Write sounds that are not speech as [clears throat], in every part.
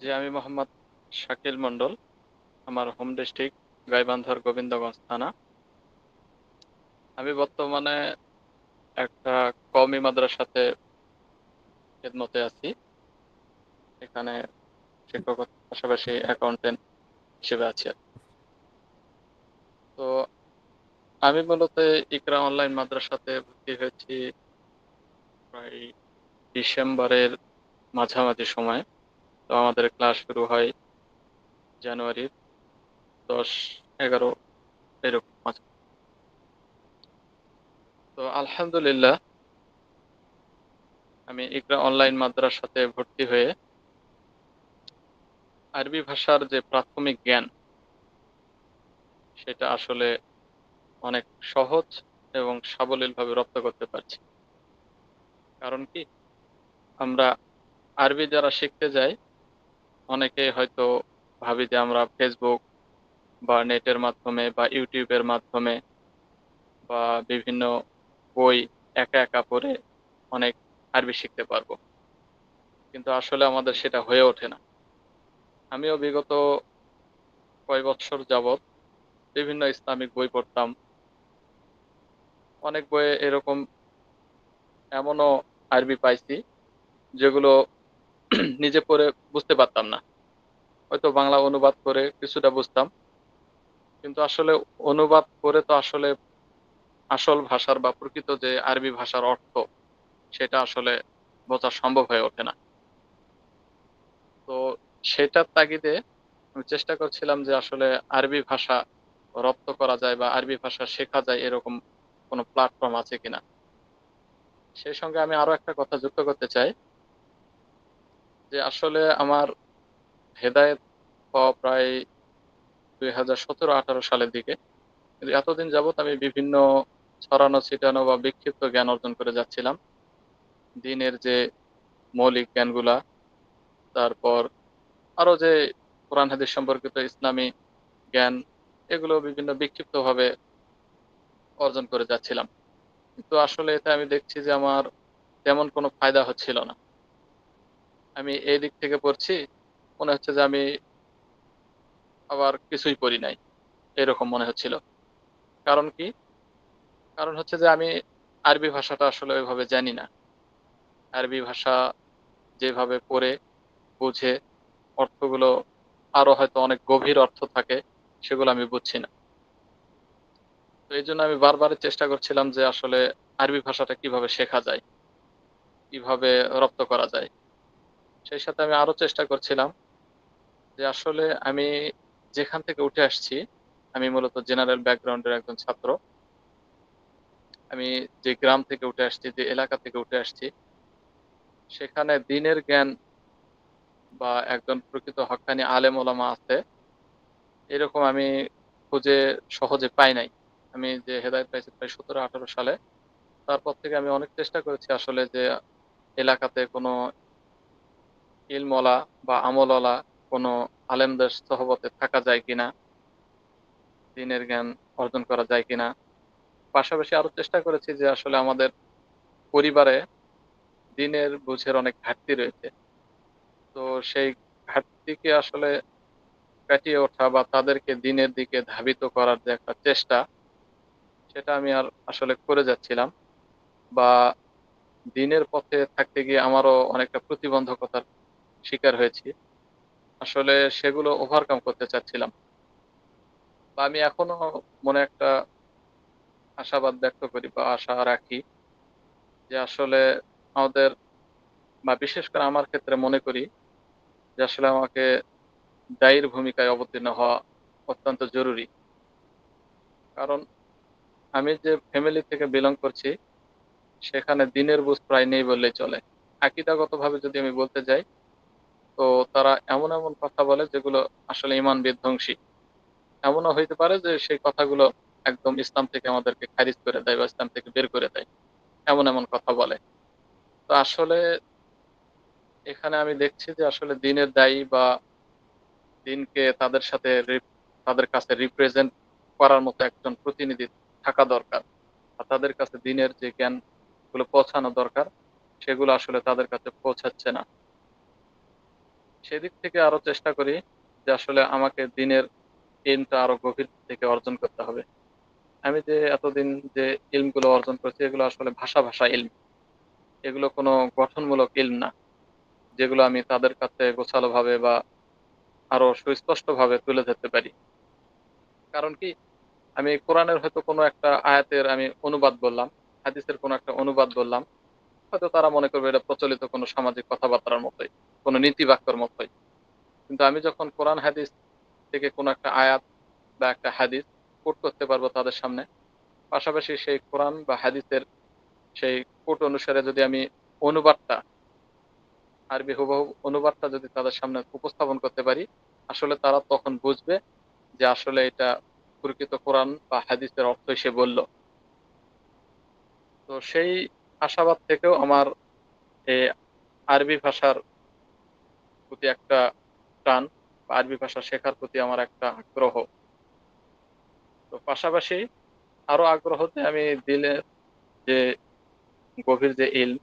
জি, আমি মোহাম্মদ শাকিল মন্ডল। আমার home district গাইবান্ধার গোবিন্দগঞ্জ থানা। আমি বর্তমানে একটা কওমি মাদ্রাসাতে খেদমতে আছি। এখানে শিক্ষকতার পাশাপাশি অ্যাকাউন্টেন্ট হিসেবে আছি। তো আমি মূলত ইকরা অনলাইন মাদ্রাসাতে ভর্তি হয়েছি প্রায় ডিসেম্বরের মাঝামাঝি সময়ে। তো আমাদের ক্লাস শুরু হয় জানুয়ারির দশ এগারো এরকম। তো আলহামদুলিল্লাহ আমি ইকরা অনলাইন মাদ্রাসাতে ভর্তি হয়ে আরবি ভাষার যে প্রাথমিক জ্ঞান সেটা আসলে অনেক সহজ এবং সাবলীলভাবে রপ্ত করতে পারছি। কারণ কি? আমরা আরবি যারা শিখতে যাই, অনেকেই হয়তো ভাবি যে আমরা ফেসবুক বা নেটের মাধ্যমে বা ইউটিউবের মাধ্যমে বা বিভিন্ন বই একা, একা পড়ে অনেক আরবি শিখতে পারব। কিন্তু আসলে আমাদের সেটা হয়ে ওঠে না। আমিও বিগত কয় বৎসর যাবৎ বিভিন্ন ইসলামিক বই পড়তাম। অনেক বইয়ে এরকম এমনও আরবি পাইছি যেগুলো [clears throat] নিজে পড়ে বুঝতে পারতাম না। হয়তো বাংলা অনুবাদ করে কিছুটা বুঝতাম। কিন্তু আসলে অনুবাদ করে তো আসলে আসল ভাষার বা প্রকৃত যে আরবি ভাষার অর্থ, সেটা আসলে বোঝা সম্ভব হয়ে ওঠে না। তো সেটার তাগিদে আমি চেষ্টা করছিলাম যে আসলে আরবি ভাষা রপ্ত করা যায় বা আরবি ভাষা শেখা যায় এরকম কোনো প্ল্যাটফর্ম আছে কিনা। সেই সঙ্গে আমি আরও একটা কথা যুক্ত করতে চাই। যে আসলে আমার হেদায়েত হওয়া প্রায় ২০১৭-১৮ সালের দিকে। কিন্তু এতদিন যাবৎ আমি বিভিন্ন ছড়ানো ছিটানো বা বিক্ষিপ্ত জ্ঞান অর্জন করে যাচ্ছিলাম। দিনের যে মৌলিক জ্ঞানগুলা, তারপর আরও যে কোরআন হাদিস সম্পর্কিত ইসলামী জ্ঞান, এগুলো বিভিন্ন বিক্ষিপ্তভাবে অর্জন করে যাচ্ছিলাম। কিন্তু আসলে এতে আমি দেখছি যে আমার তেমন কোনো ফায়দা হচ্ছিল না। আমি এই দিক থেকে পড়ছি, মনে হচ্ছে যে আমি আবার কিছুই পড়ি নাই। এরকম মনে হচ্ছিল। কারণ কি? কারণ হচ্ছে যে আমি আরবি ভাষাটা আসলে ওইভাবে জানি না। আরবি ভাষা যেভাবে পড়ে, বুঝে, অর্থগুলো আরও হয়তো অনেক গভীর অর্থ থাকে, সেগুলো আমি বুঝছি না। তো এই জন্য আমি বারবারই চেষ্টা করছিলাম যে আসলে আরবি ভাষাটা কীভাবে শেখা যায়? কীভাবে রপ্ত করা যায়? সেই সাথে আমি আরও চেষ্টা করছিলাম যে আসলে আমি যেখান থেকে উঠে আসছি, আমি মূলত জেনারেল ব্যাকগ্রাউন্ডের একজন ছাত্র। আমি যে গ্রাম থেকে উঠে আসছি, যে এলাকা থেকে উঠে আসছি, সেখানে দিনের জ্ঞান বা একজন প্রকৃত হক্কানি আলেম ওলামা আছে, এরকম আমি খুঁজে সহজে পাই নাই। আমি যে হেদায়ত পাইছি প্রায় ১৭-১৮ সালে। তারপর থেকে আমি অনেক চেষ্টা করেছি আসলে যে এলাকাতে কোনো ইলমওয়ালা বা আমলওয়ালা কোনো আলেমদের সোহবতে থাকা যায় কিনা? দিনের জ্ঞান অর্জন করা যায় কিনা? পাশাপাশি আরও চেষ্টা করেছি যে আসলে আমাদের পরিবারে দ্বীনের বুঝের অনেক ঘাটতি রয়েছে। তো সেই ঘাটতিকে আসলে কাটিয়ে ওঠা বা তাদেরকে দিনের দিকে ধাবিত করার যে একটা চেষ্টা, সেটা আমি আর আসলে করে যাচ্ছিলাম। বা দিনের পথে থাকতে গিয়ে আমারও অনেকটা প্রতিবন্ধকতার শিকার হয়েছি। আসলে সেগুলো ওভারকাম করতে চাচ্ছিলাম। বা আমি এখনও মনে একটা আশাবাদ ব্যক্ত করি বা আশা রাখি যে আসলে আমাদের বা বিশেষ করে আমার ক্ষেত্রে মনে করি যে আসলে আমাকে দায়ীর ভূমিকায় অবতীর্ণ হওয়া অত্যন্ত জরুরি। কারণ আমি যে ফ্যামিলি থেকে বিলং করছি, সেখানে দিনের বুঝ প্রায় নেই বললেই চলে। আকীদাগতভাবে যদি আমি বলতে যাই, তো তারা এমন, এমন কথা বলে যেগুলো আসলে ঈমান বিধ্বংসী। এমনও হইতে পারে যে সেই কথাগুলো একদম ইসলাম থেকে আমাদেরকে খারিজ করে দেয় বা ইসলাম থেকে বের করে দেয়। এমন, এমন কথা বলে। তো আসলে এখানে আমি দেখছি যে আসলে দিনের দায়ী বা দিনকে তাদের সাথে তাদের কাছে রিপ্রেজেন্ট করার মতো একজন প্রতিনিধি থাকা দরকার। আর তাদের কাছে দিনের যে জ্ঞানগুলো পৌঁছানো দরকার, সেগুলো আসলে তাদের কাছে পৌঁছাচ্ছে না। সেদিক থেকে আরও চেষ্টা করি যে আসলে আমাকে দিনের ইলমটা আরও গভীর থেকে অর্জন করতে হবে। আমি যে এতদিন যে ইলমগুলো অর্জন করেছি এগুলো আসলে ভাষা, ভাষা ইলম। এগুলো কোনো গঠনমূলক ইলম না। যেগুলো আমি তাদের কাছে গোছালোভাবে বা আরও সুস্পষ্টভাবে তুলে ধরতে পারি। কারণ কি? আমি কোরআনের হয়তো কোনো একটা আয়াতের আমি অনুবাদ বললাম, হাদিসের কোনো একটা অনুবাদ বললাম। হয়তো তারা মনে করবে এটা প্রচলিত কোনো সামাজিক কথাবার্তার মতোই, কোনো নীতিবাক্যর মতোই। কিন্তু আমি যখন কোরআন হাদিস থেকে কোনো একটা আয়াত বা একটা হাদিস কোট করতে পারব তাদের সামনে, পাশাপাশি সেই কোরআন বা হাদিসের সেই কোট অনুসারে যদি আমি অনুবাদটা আরবি হুবহু অনুবাদটা যদি তাদের সামনে উপস্থাপন করতে পারি, আসলে তারা তখন বুঝবে যে আসলে এটা প্রকৃত কোরআন বা হাদিসের অর্থই সে বলল। তো সেই আশাবাদ থেকেও আমার এ আরবি ভাষার প্রতি একটা টান আরবি ভাষা শেখার প্রতি আমার একটা আগ্রহ। তো পাশাপাশি আরও আগ্রহতে আমি দিনের যে গভীর যে ইলম,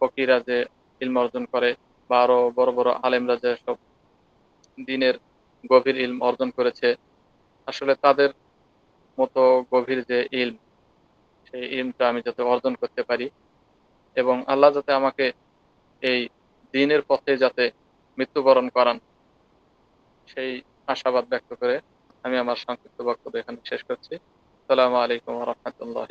ফকিরা যে ইলম অর্জন করে বা আরও বড়, বড় আলেমরা যেসব দিনের গভীর ইলম অর্জন করেছে, আসলে তাদের মতো গভীর যে ইলম, সেই ইলমটা আমি যাতে অর্জন করতে পারি এবং আল্লাহ যাতে আমাকে এই দিনের পথে যাতে মৃত্যুবরণ করান সেই আশাবাদ ব্যক্ত করে আমি আমার সংক্ষিপ্ত বক্তব্য এখানে শেষ করছি। আসসালামু আলাইকুম রহমতুল্লাহ।